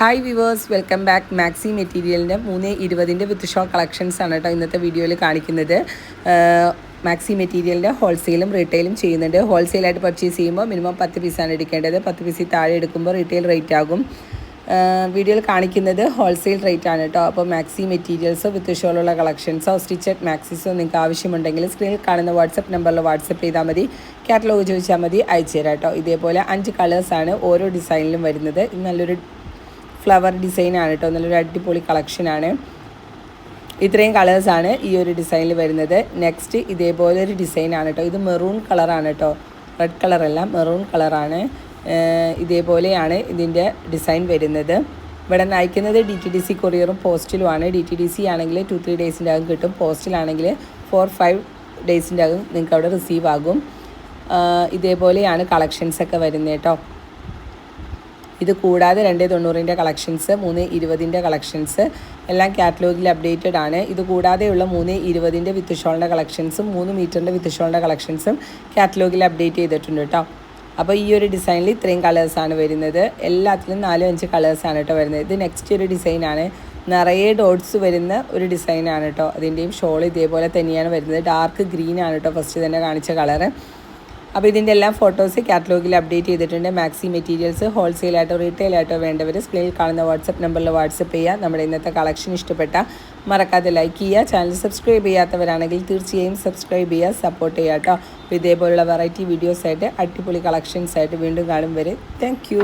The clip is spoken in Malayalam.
Hi viewers welcome back maxi മെറ്റീരിയലിന്റെ മൂന്ന് ഇരുപതിന്റെ വിത്ത് ഷോ കളക്ഷൻസ് ആണ് കേട്ടോ ഇന്നത്തെ വീഡിയോയിൽ കാണിക്കുന്നത്. മാക്സി മെറ്റീരിയലിന്റെ ഹോൾസെയിലും റീറ്റെയിലും ചെയ്യുന്നുണ്ട്. ഹോൾസെയിലായിട്ട് പർച്ചേസ് ചെയ്യുമ്പോൾ മിനിമം പത്ത് പീസാണ് എടുക്കേണ്ടത്. പത്ത് പീസിൽ താഴെ എടുക്കുമ്പോൾ റീറ്റെയിൽ റേറ്റ് ആകും. വീഡിയോയിൽ കാണിക്കുന്നത് ഹോൾസെയിൽ റേറ്റ് ആണ് കേട്ടോ അപ്പോൾ മാക്സി മെറ്റീരിയൽസോ വിത്ത് ഷോളുള്ള കളക്ഷൻസോ സ്റ്റിച്ചഡ് മാക്സിസോ നിങ്ങൾക്ക് ആവശ്യമുണ്ടെങ്കിൽ സ്ക്രീനിൽ കാണുന്ന വാട്സപ്പ് നമ്പറിൽ വാട്സപ്പ് ചെയ്താൽ മതി. കാറ്റലോഗ് ചോദിച്ചാൽ മതി അയച്ചു തരാം കേട്ടോ ഇതേപോലെ അഞ്ച് കളേഴ്സാണ് ഓരോ ഡിസൈനിലും വരുന്നത്. നല്ലൊരു ഫ്ലവർ ഡിസൈനാണ് കേട്ടോ നല്ലൊരു അടിപൊളി കളക്ഷനാണ് ഇത്രയും കളേഴ്സാണ് ഈ ഒരു ഡിസൈനിൽ വരുന്നത്. നെക്സ്റ്റ് ഇതേപോലെ ഒരു ഡിസൈനാണ് കേട്ടോ ഇത് മെറൂൺ കളറാണ് കേട്ടോ റെഡ് കളറല്ല മെറൂൺ കളറാണ് ഇതേപോലെയാണ് ഇതിന്റെ ഡിസൈൻ വരുന്നത്. ഇവിടെ നിന്ന് അയക്കുന്നത് ഡി ടി ഡി സി കൊറിയറും പോസ്റ്റിലുമാണ് ഡി ടി ഡി സി ആണെങ്കിൽ ടു ത്രീ ഡേയ്സിന്റെ അകം കിട്ടും. പോസ്റ്റിലാണെങ്കിൽ ഫോർ ഫൈവ് ഡേയ്സിന്റെ അകം നിങ്ങൾക്ക് അവിടെ റിസീവ് ആകും. ഇതേപോലെയാണ് കളക്ഷൻസ് ഒക്കെ വരുന്നത് കേട്ടോ ഇത് കൂടാതെ രണ്ട് തൊണ്ണൂറിന്റെ കളക്ഷൻസ് മൂന്ന് ഇരുപതിന്റെ കളക്ഷൻസ് എല്ലാം കാറ്റലോഗിൽ അപ്ഡേറ്റഡ് ആണ്. ഇത് കൂടാതെയുള്ള മൂന്ന് ഇരുപതിന്റെ വിത്ത് ഷോളിന്റെ കളക്ഷൻസും മൂന്ന് മീറ്ററിന്റെ വിത്ത് ഷോളിന്റെ കളക്ഷൻസും കാറ്റലോഗിൽ അപ്ഡേറ്റ് ചെയ്തിട്ടുണ്ട് കേട്ടോ അപ്പോൾ ഈ ഒരു ഡിസൈനിൽ ഇത്രയും കളേഴ്സാണ് വരുന്നത്. എല്ലാത്തിലും നാലും അഞ്ച് കളേഴ്സാണ് കേട്ടോ വരുന്നത്. ഇത് നെക്സ്റ്റ് ഒരു ഡിസൈനാണ് നിറയെ ഡോട്ട്സ് വരുന്ന ഒരു ഡിസൈനാണ് കേട്ടോ അതിന്റെയും ഷോൾ ഇതേപോലെ തന്നെയാണ് വരുന്നത്. ഡാർക്ക് ഗ്രീൻ ആണ് കേട്ടോ ഫസ്റ്റ് തന്നെ കാണിച്ച കളറ് അപ്പോൾ ഇതിന്റെ എല്ലാം ഫോട്ടോസ് കാറ്റലോഗിൽ അപ്ഡേറ്റ് ചെയ്തിട്ടുണ്ട്. മാക്സി മെറ്റീരിയൽസ് ഹോൾസെയിലായിട്ടോ റീറ്റെയിലായിട്ടോ വേണ്ടവർ സ്ക്രീനിൽ കാണുന്ന വാട്സപ്പ് നമ്പറിൽ വാട്സപ്പ് ചെയ്യുക. നമ്മുടെ ഇന്നത്തെ കളക്ഷൻ ഇഷ്ടപ്പെട്ട മറക്കാതെ ലൈക്ക് ചെയ്യുക. ചാനൽ സബ്സ്ക്രൈബ് ചെയ്യാത്തവരാണെങ്കിൽ തീർച്ചയായും സബ്സ്ക്രൈബ് ചെയ്യുക സപ്പോർട്ട് ചെയ്യുക കേട്ടോ. ഇതേപോലുള്ള വെറൈറ്റി വീഡിയോസായിട്ട് അടിപൊളി കളക്ഷൻസ് ആയിട്ട് വീണ്ടും കാണും വരെ. താങ്ക്